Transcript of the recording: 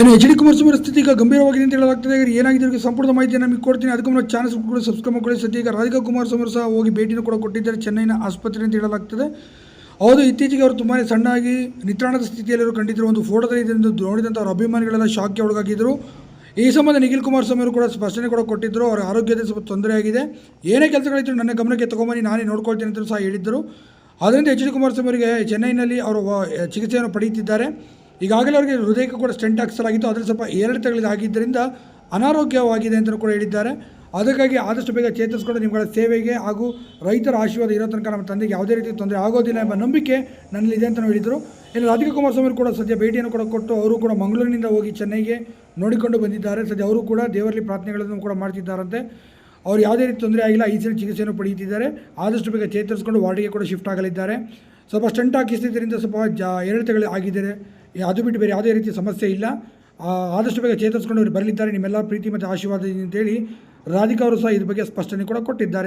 ಇನ್ನು H D Kumaraswamy ಸ್ಥಿತಿ ಈಗ ಗಂಭೀರವಾಗಿದೆ ಅಂತ ಹೇಳಲಾಗ್ತದೆ. ಏನಾಗಿದೆ? ಅವರಿಗೆ ಸಂಪೂರ್ಣ ಮಾಹಿತಿಯನ್ನು ನಮಗೆ ಕೊಡ್ತೀನಿ. ಅದಕ್ಕೂ ಮುಂದೆ ಚಾನಲ್ ಕೂಡ ಸಬ್ಸ್ಕ್ರೈಬ್ ಮಾಡ್ಕೊಳ್ಳಿ. ಸದ್ಯ ಈಗ ರಾಧಿಕಾ ಕುಮಾರಸ್ವಾಮಿ ಸಹ ಹೋಗಿ ಭೇಟಿನೂ ಕೂಡ ಕೊಟ್ಟಿದ್ದಾರೆ ಚೆನ್ನೈನ ಆಸ್ಪತ್ರೆ ಅಂತ ಹೇಳಲಾಗ್ತದೆ. ಹೌದು, ಇತ್ತೀಚೆಗೆ ಅವರು ತುಂಬಾ ಸಣ್ಣಾಗಿ ನಿತ್ರಾಣದ ಸ್ಥಿತಿಯಲ್ಲಿರೋ ಕಂಡಿದ್ದರು ಒಂದು ಫೋಟೋದಲ್ಲಿ ಇದರಿಂದ ನೋಡಿದಂಥ ಅವರ ಅಭಿಮಾನಿಗಳೆಲ್ಲ ಶಾಕ್ಗೆ ಒಳಗಾಗಿದ್ದರು ಈ ಸಂಬಂಧ ನಿಖಿಲ್ ಕುಮಾರಸ್ವಾಮಿ ಅವರು ಕೂಡ ಸ್ಪಷ್ಟನೆ ಕೂಡ ಕೊಟ್ಟಿದ್ದರು ಅವರ ಆರೋಗ್ಯದ ಸ್ವಲ್ಪ ತೊಂದರೆಯಾಗಿದೆ ಏನೇ ಕೆಲಸಗಳಿದ್ರು ನನ್ನ ಗಮನಕ್ಕೆ ತಗೊಂಬನ್ನಿ, ನಾನೇ ನೋಡ್ಕೊಳ್ತೀನಿ ಅಂತ ಸಹ ಹೇಳಿದ್ದರು ಅದರಿಂದ ಎಚ್ ಡಿ ಕುಮಾರಸ್ವಾಮಿ ಅವರಿಗೆ ಚೆನ್ನೈನಲ್ಲಿ ಅವರು ಚಿಕಿತ್ಸೆಯನ್ನು ಪಡೆಯುತ್ತಿದ್ದಾರೆ. ಈಗಾಗಲೇ ಅವರಿಗೆ ಹೃದಯಕ್ಕೆ ಕೂಡ ಸ್ಟೆಂಟ್ ಹಾಕಿಸಲಾಗಿತ್ತು. ಅದರಲ್ಲಿ ಸ್ವಲ್ಪ ಏರಿಳಿತಗಳಿಗಾಗಿದ್ದರಿಂದ ಅನಾರೋಗ್ಯವಾಗಿದೆ ಅಂತಲೂ ಕೂಡ ಹೇಳಿದ್ದಾರೆ. ಅದಕ್ಕಾಗಿ ಆದಷ್ಟು ಬೇಗ ಚೇತರಿಸ್ಕೊಂಡು ನಿಮ್ಮಗಳ ಸೇವೆಗೆ ಹಾಗೂ ರೈತರ ಆಶೀರ್ವಾದ ಇರೋ ತನಕ ನಮ್ಮ ತಂದೆಗೆ ಯಾವುದೇ ರೀತಿ ತೊಂದರೆ ಆಗೋದಿಲ್ಲ ಎಂಬ ನಂಬಿಕೆ ನನ್ನಲ್ಲಿದೆ ಅಂತಲೂ ಹೇಳಿದರು. ಇನ್ನು ರಾಧಿಕಾ ಕುಮಾರಸ್ವಾಮಿ ಕೂಡ ಸದ್ಯ ಭೇಟಿಯನ್ನು ಕೂಡ ಕೊಟ್ಟು ಅವರು ಕೂಡ ಮಂಗಳೂರಿನಿಂದ ಹೋಗಿ ಚೆನ್ನೈಗೆ ನೋಡಿಕೊಂಡು ಬಂದಿದ್ದಾರೆ. ಸದ್ಯ ಅವರು ಕೂಡ ದೇವರಲ್ಲಿ ಪ್ರಾರ್ಥನೆಗಳನ್ನು ಕೂಡ ಮಾಡ್ತಿದ್ದಾರಂತೆ. ಅವ್ರು ಯಾವುದೇ ರೀತಿ ತೊಂದರೆ ಆಗಿಲ್ಲ. ಈ ಸಲ ಚಿಕಿತ್ಸೆಯನ್ನು ಪಡೆಯುತ್ತಿದ್ದಾರೆ. ಆದಷ್ಟು ಬೇಗ ಚೇತರಿಸ್ಕೊಂಡು ವಾರ್ಡಿಗೆ ಕೂಡ ಶಿಫ್ಟ್ ಆಗಲಿದ್ದಾರೆ. ಸ್ವಲ್ಪ ಸ್ಟಂಟ್ ಹಾಕಿಸಿದ್ದರಿಂದ ಸ್ವಲ್ಪ ಜಾ ಏರಿಳಿತಗಳು ಆಗಿದ್ದಾರೆ. ಅದು ಬಿಟ್ಟು ಬೇರೆ ಯಾವುದೇ ರೀತಿ ಸಮಸ್ಯೆ ಇಲ್ಲ. ಆದಷ್ಟು ಬೇಗ ಚೇತರಿಸ್ಕೊಂಡು ಬರಲಿದ್ದಾರೆ. ನಿಮ್ಮೆಲ್ಲ ಪ್ರೀತಿ ಮತ್ತು ಆಶೀರ್ವಾದ ಹೇಳಿ ರಾಧಿಕಾ ಅವರು ಸಹ ಇದ್ರ ಬಗ್ಗೆ ಸ್ಪಷ್ಟನೆ ಕೂಡ ಕೊಟ್ಟಿದ್ದಾರೆ.